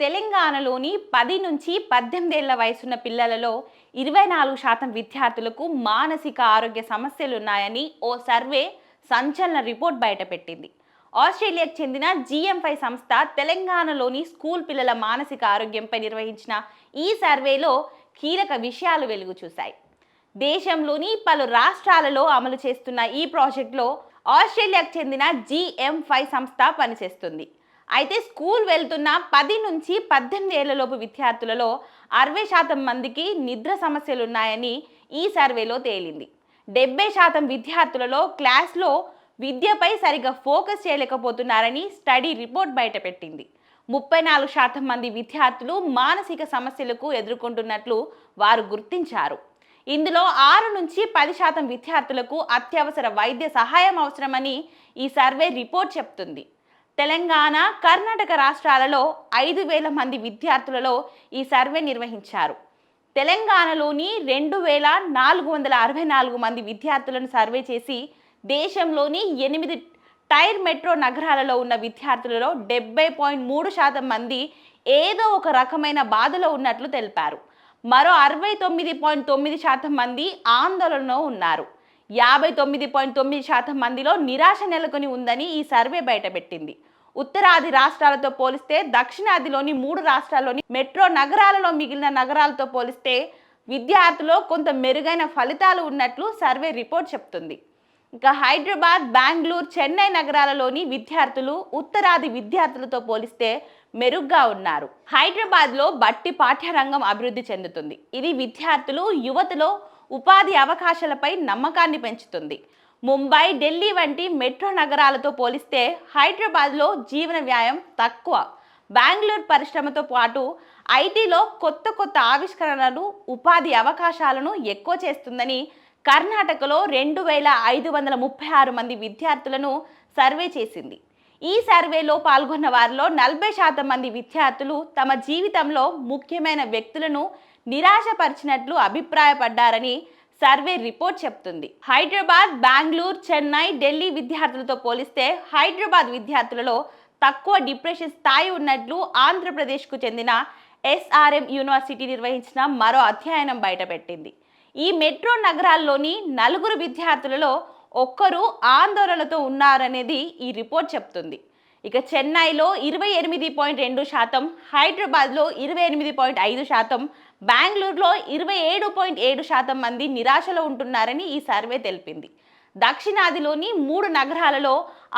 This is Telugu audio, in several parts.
తెలంగాణలోని పది నుంచి పద్దెనిమిదేళ్ళ వయసున్న పిల్లలలో ఇరవై నాలుగు శాతం విద్యార్థులకు మానసిక ఆరోగ్య సమస్యలు ఉన్నాయని ఓ సర్వే సంచలన రిపోర్ట్ బయటపెట్టింది. ఆస్ట్రేలియాకు చెందిన జిఎంఫై సంస్థ తెలంగాణలోని స్కూల్ పిల్లల మానసిక ఆరోగ్యంపై నిర్వహించిన ఈ సర్వేలో కీలక విషయాలు వెలుగు చూశాయి. దేశంలోని పలు రాష్ట్రాలలో అమలు చేస్తున్న ఈ ప్రాజెక్టులో ఆస్ట్రేలియాకు చెందిన జిఎంఫై సంస్థ పనిచేస్తుంది. అయితే స్కూల్ వెళ్తున్న పది నుంచి పద్దెనిమిది ఏళ్ళలోపు విద్యార్థులలో అరవై శాతం మందికి నిద్ర సమస్యలు ఉన్నాయని ఈ సర్వేలో తేలింది. డెబ్బై శాతం విద్యార్థులలో క్లాస్లో విద్యపై సరిగా ఫోకస్ చేయలేకపోతున్నారని స్టడీ రిపోర్ట్ బయటపెట్టింది. ముప్పై నాలుగు శాతం మంది విద్యార్థులు మానసిక సమస్యలకు ఎదుర్కొంటున్నట్లు వారు గుర్తించారు. ఇందులో ఆరు నుంచి పది శాతం విద్యార్థులకు అత్యవసర వైద్య సహాయం అవసరమని ఈ సర్వే రిపోర్ట్ చెప్తుంది. తెలంగాణ కర్ణాటక రాష్ట్రాలలో ఐదు వేల మంది విద్యార్థులలో ఈ సర్వే నిర్వహించారు. తెలంగాణలోని రెండు వేల నాలుగు వందల అరవై నాలుగు మంది విద్యార్థులను సర్వే చేసి దేశంలోని ఎనిమిది టైర్ మెట్రో నగరాలలో ఉన్న విద్యార్థులలో డెబ్బై పాయింట్ మూడు శాతం మంది ఏదో ఒక రకమైన బాధలో ఉన్నట్లు తెలిపారు. మరో అరవై తొమ్మిది పాయింట్ తొమ్మిది శాతం మంది ఆందోళనలో ఉన్నారు. యాభై తొమ్మిది పాయింట్ తొమ్మిది శాతం మందిలో నిరాశ నెలకొని ఉందని ఈ సర్వే బయటపెట్టింది. ఉత్తరాది రాష్ట్రాలతో పోలిస్తే దక్షిణాదిలోని మూడు రాష్ట్రాల్లోని మెట్రో నగరాలలో మిగిలిన నగరాలతో పోలిస్తే విద్యార్థుల్లో కొంత మెరుగైన ఫలితాలు ఉన్నట్లు సర్వే రిపోర్ట్ చెప్తుంది. ఇంకా హైదరాబాద్ బెంగళూరు చెన్నై నగరాలలోని విద్యార్థులు ఉత్తరాది విద్యార్థులతో పోలిస్తే మెరుగ్గా ఉన్నారు. హైదరాబాద్లో బట్టి పాఠ్యరంగం అభివృద్ధి చెందుతుంది. ఇది విద్యార్థులు యువతలో ఉపాధి అవకాశాలపై నమ్మకాన్ని పెంచుతుంది. ముంబై ఢిల్లీ వంటి మెట్రో నగరాలతో పోలిస్తే హైదరాబాద్లో జీవన వ్యాయం తక్కువ. బెంగళూరు పరిశ్రమతో పాటు ఐటీలో కొత్త కొత్త ఆవిష్కరణలు ఉపాధి అవకాశాలను ఎక్కువ చేస్తుందని కర్ణాటకలో రెండు వేల ఐదు వందల ముప్పై ఆరు మంది విద్యార్థులను సర్వే చేసింది. ఈ సర్వేలో పాల్గొన్న వారిలో నలభై శాతం మంది విద్యార్థులు తమ జీవితంలో ముఖ్యమైన వ్యక్తులను నిరాశపరిచినట్లు అభిప్రాయపడ్డారని సర్వే రిపోర్ట్ చెప్తుంది. హైదరాబాద్ బెంగళూరు చెన్నై ఢిల్లీ విద్యార్థులతో పోలిస్తే హైదరాబాద్ విద్యార్థులలో తక్కువ డిప్రెషన్ స్థాయి ఉన్నట్లు ఆంధ్రప్రదేశ్కు చెందిన ఎస్ఆర్ఎం యూనివర్సిటీ నిర్వహించిన మరో అధ్యయనం బయటపెట్టింది. ఈ మెట్రో నగరాల్లోని నలుగురు విద్యార్థులలో ఒక్కరు ఆందోళనతో ఉన్నారనేది ఈ రిపోర్ట్ చెప్తుంది. ఇక చెన్నైలో ఇరవై ఎనిమిది పాయింట్ రెండు శాతం హైదరాబాద్లో ఇరవై ఎనిమిది పాయింట్ ఐదు శాతం బెంగళూరులో ఇరవై ఏడు పాయింట్ ఏడు శాతం మంది నిరాశలో ఉంటున్నారని ఈ సర్వే తెలిపింది. దక్షిణాదిలోని మూడు నగరాలలో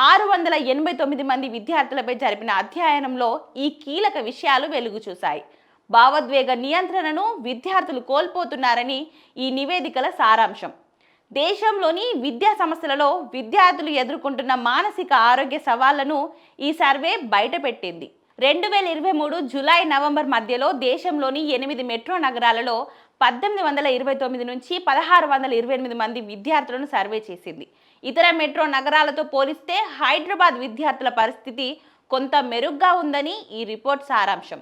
ఆరు వందల ఎనభై తొమ్మిది మంది విద్యార్థులపై జరిపిన అధ్యయనంలో ఈ కీలక విషయాలు వెలుగు చూశాయి. భావోద్వేగ నియంత్రణను విద్యార్థులు కోల్పోతున్నారని ఈ నివేదికల సారాంశం. దేశంలోని విద్యా సంస్థలలో విద్యార్థులు ఎదుర్కొంటున్న మానసిక ఆరోగ్య సవాళ్ళను ఈ సర్వే బయటపెట్టింది. రెండు వేల ఇరవై మూడు జూలై నవంబర్ మధ్యలో దేశంలోని ఎనిమిది మెట్రో నగరాలలో పద్దెనిమిది వందల ఇరవై తొమ్మిది నుంచి పదహారు వందల ఇరవై ఎనిమిది మంది విద్యార్థులను సర్వే చేసింది. ఇతర మెట్రో నగరాలతో పోలిస్తే హైదరాబాద్ విద్యార్థుల పరిస్థితి కొంత మెరుగ్గా ఉందని ఈ రిపోర్ట్ సారాంశం.